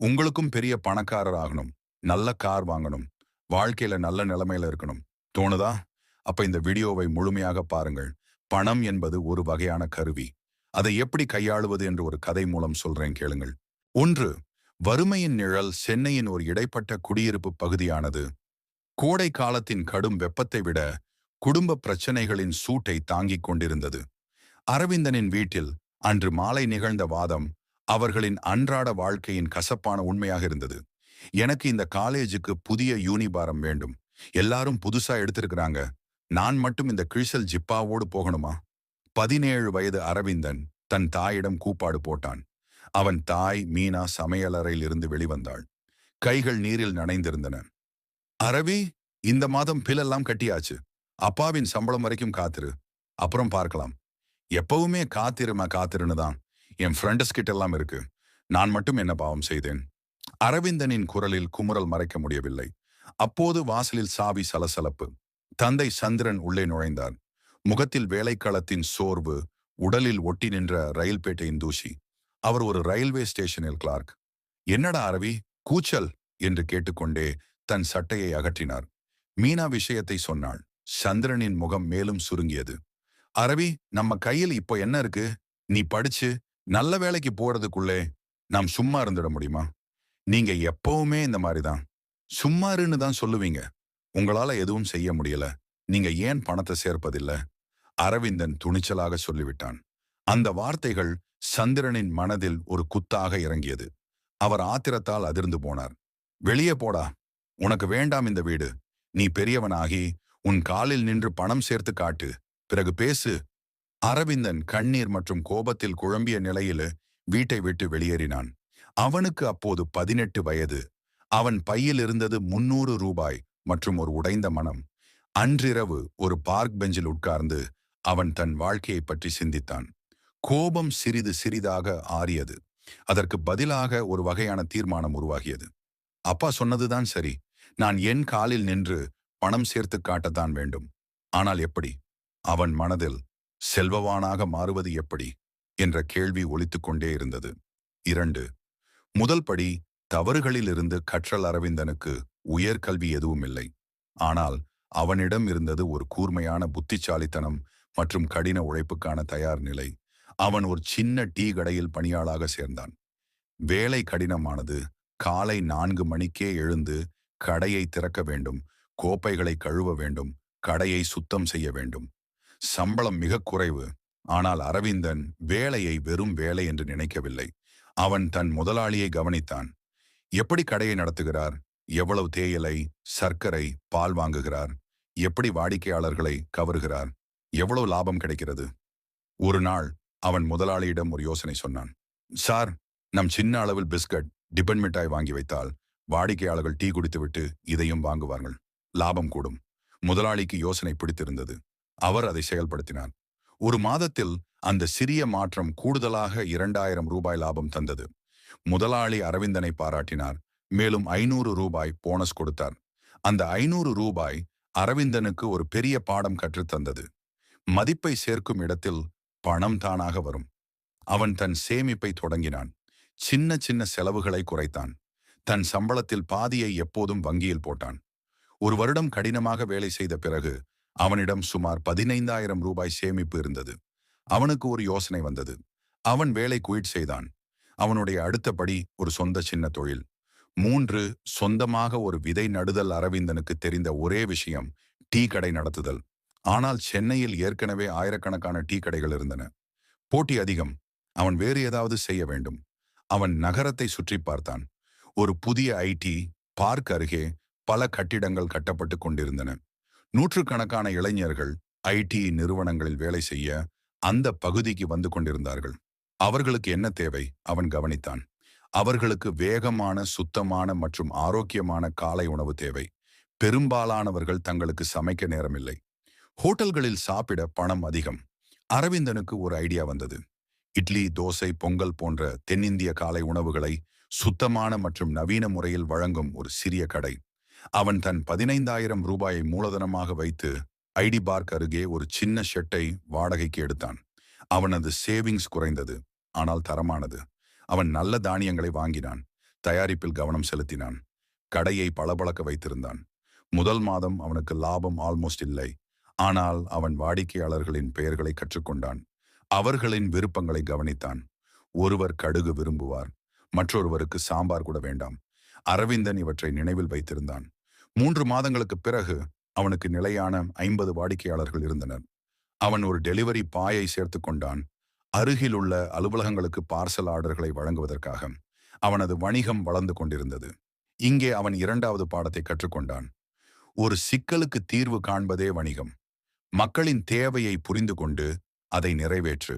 உங்களுக்கும் பெரிய பணக்காரர் ஆகணும் நல்ல கார் வாங்கணும். வாழ்க்கையில நல்ல நிலைமையில இருக்கணும். தோணுதா? அப்ப இந்த வீடியோவை முழுமையாக பாருங்கள். பணம் என்பது ஒரு வகையான கருவி. அதை எப்படி கையாளுவது என்று ஒரு கதை மூலம் சொல்றேன் கேளுங்கள். ஒன்று வறுமையின் நிழல் சென்னையின் ஒரு இடைப்பட்ட குடியிருப்பு பகுதியானது. கோடை காலத்தின் கடும் வெப்பத்தை விட குடும்ப பிரச்சனைகளின் சூட்டை தாங்கிக் கொண்டிருந்தது. அரவிந்தனின் வீட்டில் அன்று மாலை நிகழ்ந்த வாதம் அவர்களின் அன்றாட வாழ்க்கையின் கசப்பான உண்மையாக இருந்தது. எனக்கு இந்த காலேஜுக்கு புதிய யூனிபாரம் வேண்டும். எல்லாரும் புதுசா எடுத்திருக்கிறாங்க. நான் மட்டும் இந்த கிழிசல் ஜிப்பாவோடு போகணுமா? பதினேழு வயது அரவிந்தன் தன் தாயிடம் கூப்பாடு போட்டான். அவன் தாய் மீனா சமையலறையில் இருந்து வெளிவந்தாள். கைகள் நீரில் நனைந்திருந்தன. அரவி இந்த மாதம் பிலெல்லாம் கட்டியாச்சு. அப்பாவின் சம்பளம் வரைக்கும் காத்திரு. அப்புறம் பார்க்கலாம். எப்பவுமே காத்திருமா காத்திருன்னு தான். என் ஃப்ரெண்டஸ் கிட்ட எல்லாம் இருக்கு. நான் மட்டும் என்ன பாவம் செய்தேன்? அரவிந்தனின் குரலில் குமுறல் மறைக்க முடியவில்லை. அப்போது வாசலில் சாவி சலசலப்பு. தந்தை சந்திரன் உள்ளே நுழைந்தார். முகத்தில் வேலைக்களத்தின் சோர்வு உடலில் ஒட்டி நின்ற ரயில்பேட்டையின் தூசி. அவர் ஒரு ரயில்வே ஸ்டேஷனில் கிளார்க். என்னடா அரவி கூச்சல்? என்று கேட்டுக்கொண்டே தன் சட்டையை அகற்றினார். மீனா விஷயத்தை சொன்னாள். சந்திரனின் முகம் மேலும் சுருங்கியது. அரவி நம்ம கையில் இப்போ என்ன இருக்கு? நீ படிச்சு நல்ல வேலைக்கு போறதுக்குள்ளே நாம் சும்மா இருந்துட முடியுமா? நீங்க எப்பவுமே இந்த மாதிரி தான் சும்மாருன்னு தான் சொல்லுவீங்க. உங்களால எதுவும் செய்ய முடியல. நீங்க ஏன் பணத்தை சேர்ப்பதில்ல? அரவிந்தன் துணிச்சலாக சொல்லிவிட்டான். அந்த வார்த்தைகள் சந்திரனின் மனதில் ஒரு குத்தாக இறங்கியது. அவர் ஆத்திரத்தால் அதிர்ந்து போனார். வெளியே போடா. உனக்கு வேண்டாம் இந்த வீடு. நீ பெரியவனாகி உன் காலில் நின்று பணம் சேர்த்து காட்டு. பிறகு பேசு. அரவிந்தன் கண்ணீர் மற்றும் கோபத்தில் குழம்பிய நிலையில வீட்டை விட்டு வெளியேறினான். அவனுக்கு அப்போது பதினெட்டு வயது. அவன் பையில் இருந்தது முன்னூறு ரூபாய் மற்றும் ஒரு உடைந்த மனம். அன்றிரவு ஒரு பார்க் பெஞ்சில் உட்கார்ந்து அவன் தன் வாழ்க்கையை பற்றி சிந்தித்தான். கோபம் சிறிது சிறிதாக ஆறியது. அதற்கு பதிலாக ஒரு வகையான தீர்மானம் உருவாகியது. அப்பா சொன்னதுதான் சரி. நான் என் காலில் நின்று பணம் சேர்த்து காட்டத்தான் வேண்டும். ஆனால் எப்படி? அவன் மனதில் செல்வவானாக மாறுவது எப்படி? என்ற கேள்வி ஒலித்துக் கொண்டே இருந்தது. இரண்டு முதல் படி தவறுகளிலிருந்து கற்றல் அரவிந்தனுக்கு உயர்கல்வி எதுவும் இல்லை. ஆனால் அவனிடம் இருந்தது ஒரு கூர்மையான புத்திசாலித்தனம் மற்றும் கடின உழைப்புக்கான தயார் நிலை. அவன் ஒரு சின்ன டீ கடையில் பணியாளாக சேர்ந்தான். வேலை கடினமானது. காலை நான்கு மணிக்கே எழுந்து கடையை திறக்க வேண்டும். கோப்பைகளை கழுவ வேண்டும். கடையை சுத்தம் செய்ய வேண்டும். சம்பளம் மிக குறைவு. ஆனால் அரவிந்தன் வேலையை வெறும் வேலை என்று நினைக்கவில்லை. அவன் தன் முதலாளியை கவனித்தான். எப்படி கடையை நடத்துகிறார்? எவ்வளவு தேயிலை சர்க்கரை பால் வாங்குகிறார்? எப்படி வாடிக்கையாளர்களை கவருகிறார்? எவ்வளவு லாபம் கிடைக்கிறது? ஒரு நாள் அவன் முதலாளியிடம் ஒரு யோசனை சொன்னான். சார் நம் சின்ன அளவில் பிஸ்கட் டிபன் மிட்டாய் வாங்கி வைத்தால் வாடிக்கையாளர்கள் டீ குடித்துவிட்டு இதையும் வாங்குவார்கள். லாபம் கூடும். முதலாளிக்கு யோசனை பிடித்திருந்தது. அவர் அதை செயல்படுத்தினார். ஒரு மாதத்தில் அந்த சிறிய மாற்றம் கூடுதலாக இரண்டாயிரம் ரூபாய் லாபம் தந்தது. முதலாளி அரவிந்தனை பாராட்டினார். மேலும் ஐநூறு ரூபாய் போனஸ் கொடுத்தார். அந்த ஐநூறு ரூபாய் அரவிந்தனுக்கு ஒரு பெரிய பாடம் கற்றுத்தந்தது மதிப்பை சேர்க்கும் இடத்தில் பணம் தானாக வரும். அவன் தன் சேமிப்பை தொடங்கினான். சின்ன சின்ன செலவுகளை குறைத்தான். தன் சம்பளத்தில் பாதியை எப்போதும் வங்கியில் போட்டான். ஒரு வருடம் கடினமாக வேலை செய்த பிறகு அவனிடம் சுமார் பதினைந்தாயிரம் ரூபாய் சேமிப்பு இருந்தது. அவனுக்கு ஒரு யோசனை வந்தது. அவன் வேலை குயிட் செய்தான். அவனுடைய அடுத்தபடி ஒரு சொந்த சின்ன தொழில். மூன்று சொந்தமாக ஒரு விதை நடுதல் அரவிந்தனுக்கு தெரிந்த ஒரே விஷயம் டீ கடை நடத்துதல். ஆனால் சென்னையில் ஏற்கனவே ஆயிரக்கணக்கான டீ கடைகள் இருந்தன. போட்டி அதிகம். அவன் வேறு ஏதாவது செய்ய வேண்டும். அவன் நகரத்தை சுற்றி பார்த்தான். ஒரு புதிய ஐடி பார்க் அருகே பல கட்டிடங்கள் கட்டப்பட்டு கொண்டிருந்தன. நூற்றுக்கணக்கான இளைஞர்கள் ஐடி நிறுவனங்களில் வேலை செய்ய அந்த பகுதிக்கு வந்து கொண்டிருந்தார்கள். அவர்களுக்கு என்ன தேவை? அவன் கவனித்தான். அவர்களுக்கு வேகமான சுத்தமான மற்றும் ஆரோக்கியமான காலை உணவு தேவை. பெரும்பாலானவர்கள் தங்களுக்கு சமைக்க நேரமில்லை. ஹோட்டல்களில் சாப்பிட பணம் அதிகம். அரவிந்தனுக்கு ஒரு ஐடியா வந்தது. இட்லி தோசை பொங்கல் போன்ற தென்னிந்திய காலை உணவுகளை சுத்தமான மற்றும் நவீன முறையில் வழங்கும் ஒரு சிறிய கடை. அவன் தன் பதினைந்தாயிரம் ரூபாயை மூலதனமாக வைத்து ஐடி பார்க் அருகே ஒரு சின்ன ஷெட்டை வாடகைக்கு எடுத்தான். அவனது சேவிங்ஸ் குறைந்தது ஆனால் தரமானது. அவன் நல்ல தானியங்களை வாங்கினான் தயாரிப்பில் கவனம் செலுத்தினான் கடையை பளபளக்க வைத்திருந்தான். முதல் மாதம் அவனுக்கு லாபம் ஆல்மோஸ்ட் இல்லை ஆனால் அவன் வாடிக்கையாளர்களின் பெயர்களை கற்றுக்கொண்டான். அவர்களின் விருப்பங்களை கவனித்தான். ஒருவர் கடுகு விரும்புவார் மற்றொருவருக்கு சாம்பார் கூட வேண்டாம் அரவிந்தன் இவற்றை நினைவில் வைத்திருந்தான். மூன்று மாதங்களுக்கு பிறகு அவனுக்கு நிலையான ஐம்பது வாடிக்கையாளர்கள் இருந்தனர். அவன் ஒரு டெலிவரி பாயை சேர்த்து கொண்டான். அருகில் உள்ள அலுவலகங்களுக்கு பார்சல் ஆர்டர்களை வழங்குவதற்காக அவனது வணிகம் வளர்ந்து கொண்டிருந்தது. இங்கே அவன் இரண்டாவது பாடத்தை கற்றுக்கொண்டான். ஒரு சிக்கலுக்கு தீர்வு காண்பதே வணிகம். மக்களின் தேவையை புரிந்து கொண்டு அதை நிறைவேற்று.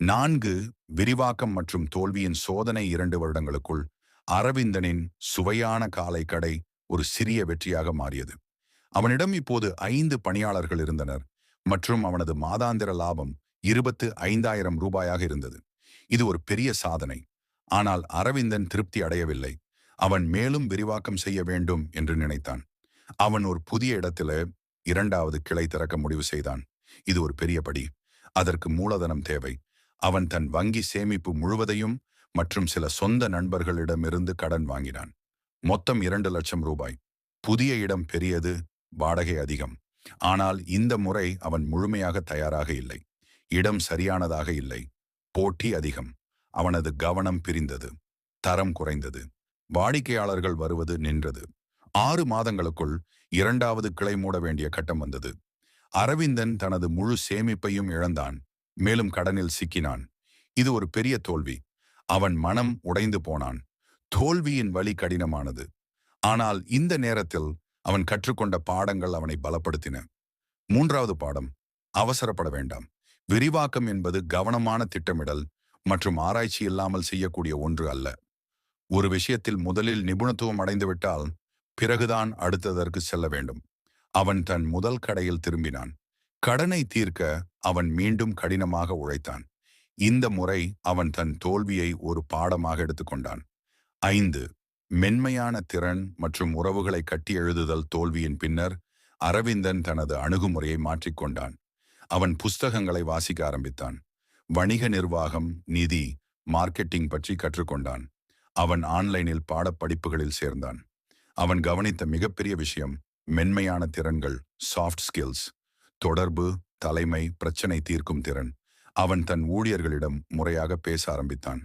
நான்கு விரிவாக்கம் மற்றும் தோல்வியின் சோதனை இரண்டு வருடங்களுக்குள் அரவிந்தனின் சுவையான காலை கடை ஒரு சிறிய வெற்றியாக மாறியது. அவனிடம் இப்போது ஐந்து பணியாளர்கள் இருந்தனர் மற்றும் அவனது மாதாந்திர லாபம் இருபத்து ஐந்தாயிரம் ரூபாயாக இருந்தது. இது ஒரு பெரிய சாதனை. ஆனால் அரவிந்தன் திருப்தி அடையவில்லை. அவன் மேலும் விரிவாக்கம் செய்ய வேண்டும் என்று நினைத்தான். அவன் ஒரு புதிய இடத்தில இரண்டாவது கிளை திறக்க முடிவு செய்தான். இது ஒரு பெரிய படி. அதற்கு மூலதனம் தேவை. அவன் தன் வங்கி சேமிப்பு முழுவதையும் மற்றும் சில சொந்த நண்பர்களிடமிருந்து கடன் வாங்கினான். மொத்தம் இரண்டு லட்சம் ரூபாய். புதிய இடம் பெரியது வாடகை அதிகம். ஆனால் இந்த முறை அவன் முழுமையாக தயாராக இல்லை. இடம் சரியானதாக இல்லை. போட்டி அதிகம். அவனது கவனம் பிரிந்தது. தரம் குறைந்தது. வாடிக்கையாளர்கள் வருவது நின்றது. ஆறு மாதங்களுக்குள் இரண்டாவது கிளை மூட வேண்டிய கட்டம் வந்தது. அரவிந்தன் தனது முழு சேமிப்பையும் இழந்தான். மேலும் கடனில் சிக்கினான். இது ஒரு பெரிய தோல்வி. அவன் மனம் உடைந்து போனான். தோல்வியின் வழி கடினமானது. ஆனால் இந்த நேரத்தில் அவன் கற்றுக்கொண்ட பாடங்கள் அவனை பலப்படுத்தின. மூன்றாவது பாடம் அவசரப்பட வேண்டாம். விரிவாக்கம் என்பது கவனமான திட்டமிடல் மற்றும் ஆராய்ச்சி இல்லாமல் செய்யக்கூடிய ஒன்று அல்ல. ஒரு விஷயத்தில் முதலில் நிபுணத்துவம் அடைந்துவிட்டால் பிறகுதான் அடுத்ததற்கு செல்ல வேண்டும். அவன் தன் முதல் கடையில் திரும்பினான். கடனை தீர்க்க அவன் மீண்டும் கடினமாக உழைத்தான். இந்த முறை அவன் தன் தோல்வியை ஒரு பாடமாக எடுத்துக்கொண்டான். ஐந்து. மென்மையான திறன் மற்றும் உறவுகளை கட்டி எழுதுதல் தோல்வியின் பின்னர் அரவிந்தன் தனது அணுகுமுறையை மாற்றிக்கொண்டான். அவன் புஸ்தகங்களை வாசிக்க ஆரம்பித்தான். வணிக நிர்வாகம் நிதி மார்க்கெட்டிங் பற்றி கற்றுக்கொண்டான். அவன் ஆன்லைனில் பாடப்படிப்புகளில் சேர்ந்தான். அவன் கவனித்த மிகப்பெரிய விஷயம் மென்மையான திறன்கள் சாஃப்ட் ஸ்கில்ஸ் தொடர்பு தலைமை பிரச்சனை தீர்க்கும் திறன். அவன் தன் ஊழியர்களிடம் முறையாக பேச ஆரம்பித்தான்.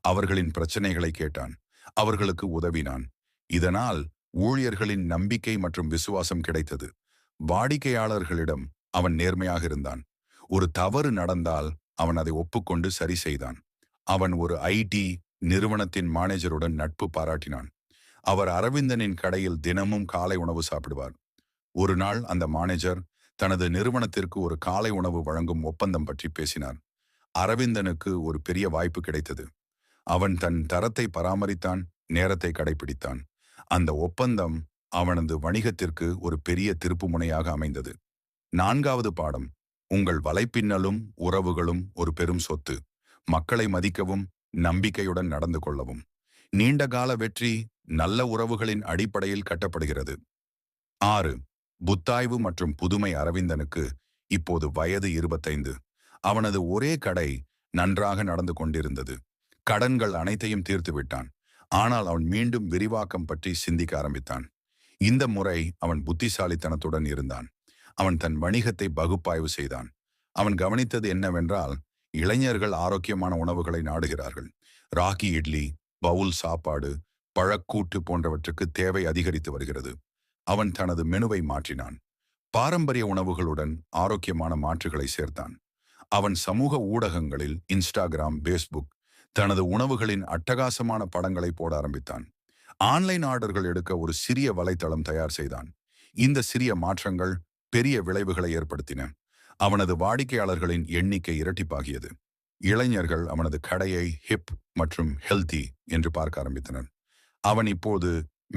அவர்களின் பிரச்சனைகளை கேட்டான். அவர்களுக்கு உதவினான். இதனால் ஊழியர்களின் நம்பிக்கை மற்றும் விசுவாசம் கிடைத்தது. வாடிக்கையாளர்களிடம் அவன் நேர்மையாக இருந்தான். ஒரு தவறு நடந்தால் அவன் அதை ஒப்புக்கொண்டு சரி செய்தான். அவன் ஒரு ஐடி நிறுவனத்தின் மேனேஜருடன் நட்பு பாராட்டினான். அவர் அரவிந்தனின் கடையில் தினமும் காலை உணவு சாப்பிடுவார். ஒரு நாள் அந்த மேனேஜர் தனது நிறுவனத்திற்கு ஒரு காலை உணவு வழங்கும் ஒப்பந்தம் பற்றி பேசினார். அரவிந்தனுக்கு ஒரு பெரிய வாய்ப்பு கிடைத்தது. அவன் தன் தரத்தை பராமரித்தான் நேரத்தை கடைபிடித்தான். அந்த ஒப்பந்தம் அவனது வணிகத்திற்கு ஒரு பெரிய திருப்புமுனையாக அமைந்தது. நான்காவது பாடம் உங்கள் வலைப்பின்னலும் உறவுகளும் ஒரு பெரும் சொத்து. மக்களை மதிக்கவும் நம்பிக்கையுடன் நடந்து கொள்ளவும். நீண்டகால வெற்றி நல்ல உறவுகளின் அடிப்படையில் கட்டப்படுகிறது. ஆறு புத்தாய்வு மற்றும் புதுமை அரவிந்தனுக்கு இப்போது வயது இருபத்தைந்து. அவனது ஒரே கடை நன்றாக நடந்து கொண்டிருந்தது. கடன்கள் அனைத்தையும் தீர்த்து விட்டான். ஆனால் அவன் மீண்டும் விரிவாக்கம் பற்றி சிந்திக்க ஆரம்பித்தான். இந்த முறை அவன் புத்திசாலித்தனத்துடன் இருந்தான். அவன் தன் வணிகத்தை பகுப்பாய்வு செய்தான். அவன் கவனித்தது என்னவென்றால் இளைஞர்கள் ஆரோக்கியமான உணவுகளை நாடுகிறார்கள். ராகி இட்லி பவுல் சாப்பாடு பழக்கூட்டு போன்றவற்றுக்கு தேவை அதிகரித்து வருகிறது. அவன் தனது மெனுவை மாற்றினான். பாரம்பரிய உணவுகளுடன் ஆரோக்கியமான மாற்றுகளை சேர்த்தான். அவன் சமூக ஊடகங்களில் இன்ஸ்டாகிராம் பேஸ்புக் தனது உணவுகளின் அட்டகாசமான படங்களை போட ஆரம்பித்தான். ஆன்லைன் ஆர்டர்கள் எடுக்க ஒரு சிறிய வலைத்தளம் தயார் செய்தான். இந்த சிறிய மாற்றங்கள் பெரிய விளைவுகளை ஏற்படுத்தின. அவனது வாடிக்கையாளர்களின் எண்ணிக்கை இரட்டிப்பாகியது. இளைஞர்கள் அவனது கடையை ஹிப் மற்றும் ஹெல்தி என்று பார்க்க ஆரம்பித்தனர். அவன் இப்போது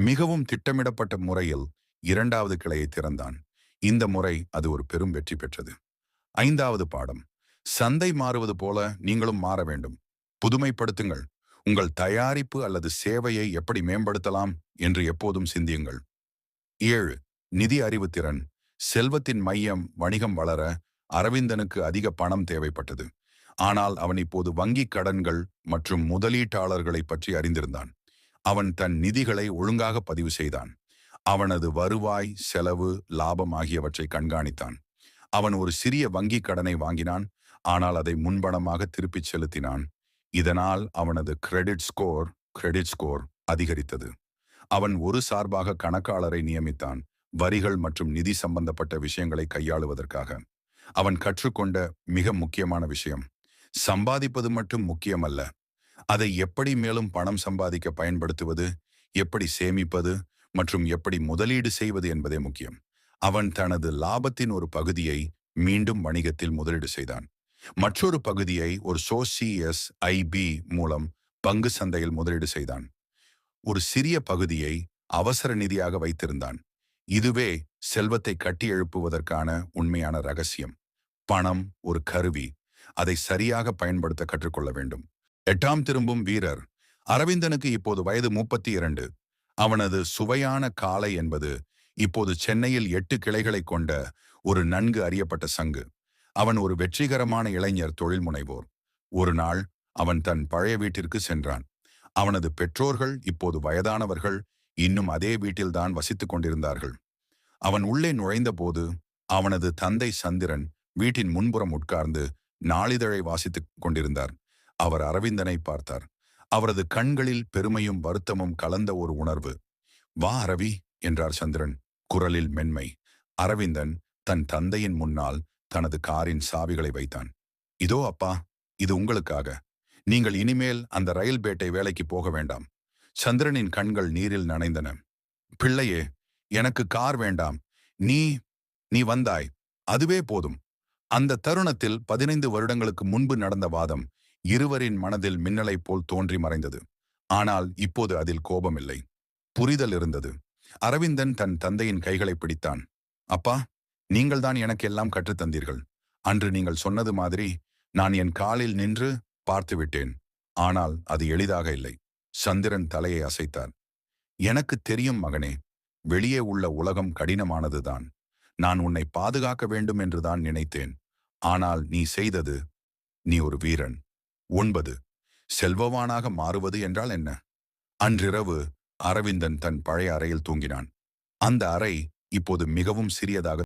மிகவும் திட்டமிடப்பட்ட முறையில் இரண்டாவது கிளையை திறந்தான். இந்த முறை அது ஒரு பெரும் வெற்றி பெற்றது. ஐந்தாவது பாடம். சந்தை மாறுவது போல நீங்களும் மாற வேண்டும். புதுமைப்படுத்துங்கள். உங்கள் தயாரிப்பு அல்லது சேவையை எப்படி மேம்படுத்தலாம் என்று எப்போதும் சிந்தியுங்கள். ஏழு. நிதி அறிவுத்திறன் செல்வத்தின் மையம் வணிகம் வளர அரவிந்தனுக்கு அதிக பணம் தேவைப்பட்டது. ஆனால் அவன் இப்போது வங்கிக் கடன்கள் மற்றும் முதலீட்டாளர்களை பற்றி அறிந்திருந்தான். அவன் தன் நிதிகளை ஒழுங்காக பதிவு செய்தான். அவனது வருவாய் செலவு லாபம் ஆகியவற்றை கண்காணித்தான். அவன் ஒரு சிறிய வங்கி கடனை வாங்கினான் ஆனால் அதை முன்பணமாக திருப்பிச் செலுத்தினான். இதனால் அவனது கிரெடிட் ஸ்கோர் கிரெடிட் ஸ்கோர் அதிகரித்தது. அவன் ஒரு சார்பாக கணக்காளரை நியமித்தான் வரிகள் மற்றும் நிதி சம்பந்தப்பட்ட விஷயங்களை கையாளுவதற்காக. அவன் கற்றுக்கொண்ட மிக முக்கியமான விஷயம் சம்பாதிப்பது மட்டும் முக்கியமல்ல. அதை எப்படி மேலும் பணம் சம்பாதிக்க பயன்படுத்துவது எப்படி சேமிப்பது மற்றும் எப்படி முதலீடு செய்வது என்பதே முக்கியம். அவன் தனது லாபத்தின் ஒரு பகுதியை மீண்டும் வணிகத்தில் முதலீடு செய்தான். மற்றொரு பகுதியை ஒரு சோசிஎஸ் ஐபி மூலம் பங்கு சந்தையில் முதலீடு செய்தான். ஒரு சிறிய பகுதியை அவசர நிதியாக வைத்திருந்தான். இதுவே செல்வத்தை கட்டி எழுப்புவதற்கான உண்மையான ரகசியம். பணம் ஒரு கருவி. அதை சரியாக பயன்படுத்த கற்றுக்கொள்ள வேண்டும். எட்டாம் திரும்பும் வீரர். அரவிந்தனுக்கு இப்போது வயது முப்பத்தி இரண்டு. அவனது சுவையான காலை என்பது இப்போது சென்னையில் எட்டு கிளைகளை கொண்ட ஒரு நன்கு அறியப்பட்ட சங்கு. அவன் ஒரு வெற்றிகரமான இளைஞர் தொழில் முனைவோர். ஒரு நாள் அவன் தன் பழைய வீட்டிற்கு சென்றான். அவனது பெற்றோர்கள் இப்போது வயதானவர்கள் இன்னும் அதே வீட்டில்தான் வசித்துக் கொண்டிருந்தார்கள். அவன் உள்ளே நுழைந்தபோது அவனது தந்தை சந்திரன் வீட்டின் முன்புறம் உட்கார்ந்து நாளிதழை வாசித்துக் கொண்டிருந்தார். அவர் அரவிந்தனை பார்த்தார். அவரது கண்களில் பெருமையும் வருத்தமும் கலந்த ஒரு உணர்வு. வா அரவி என்றார் சந்திரன் குரலில் மென்மை. அரவிந்தன் தன் தந்தையின் முன்னால் தனது காரின் சாவிகளை வைத்தான். இதோ அப்பா இது உங்களுக்காக. நீங்கள் இனிமேல் அந்த ரயில் பேட்டை வேலைக்கு போக வேண்டாம். சந்திரனின் கண்கள் நீரில் நனைந்தன. பிள்ளையே எனக்கு கார் வேண்டாம். நீ நீ வந்தாய். அதுவே போதும். அந்த தருணத்தில் பதினைந்து வருடங்களுக்கு முன்பு நடந்த வாதம் இருவரின் மனதில் மின்னலைப் போல் தோன்றி மறைந்தது. ஆனால் இப்போது அதில் கோபமில்லை. புரிதல் இருந்தது. அரவிந்தன் தன் தந்தையின் கைகளை பிடித்தான். அப்பா நீங்கள்தான் எனக்கு எல்லாம் கற்றுத்தந்தீர்கள் அன்று நீங்கள் சொன்னது மாதிரி நான் என் காலில் நின்று பார்த்துவிட்டேன் ஆனால் அது எளிதாக இல்லை. சந்திரன் தலையை அசைத்தார். எனக்கு தெரியும் மகனே வெளியே உள்ள உலகம் கடினமானதுதான். நான் உன்னை பாதுகாக்க வேண்டும் என்றுதான் நினைத்தேன். ஆனால் நீ செய்தது நீ ஒரு வீரன். ஒன்பது. செல்வவானாக மாறுவது என்றால் என்ன? அன்றிரவு அரவிந்தன் தன் பழைய அறையில் தூங்கினான். அந்த அறை இப்போது மிகவும் சிறியதாக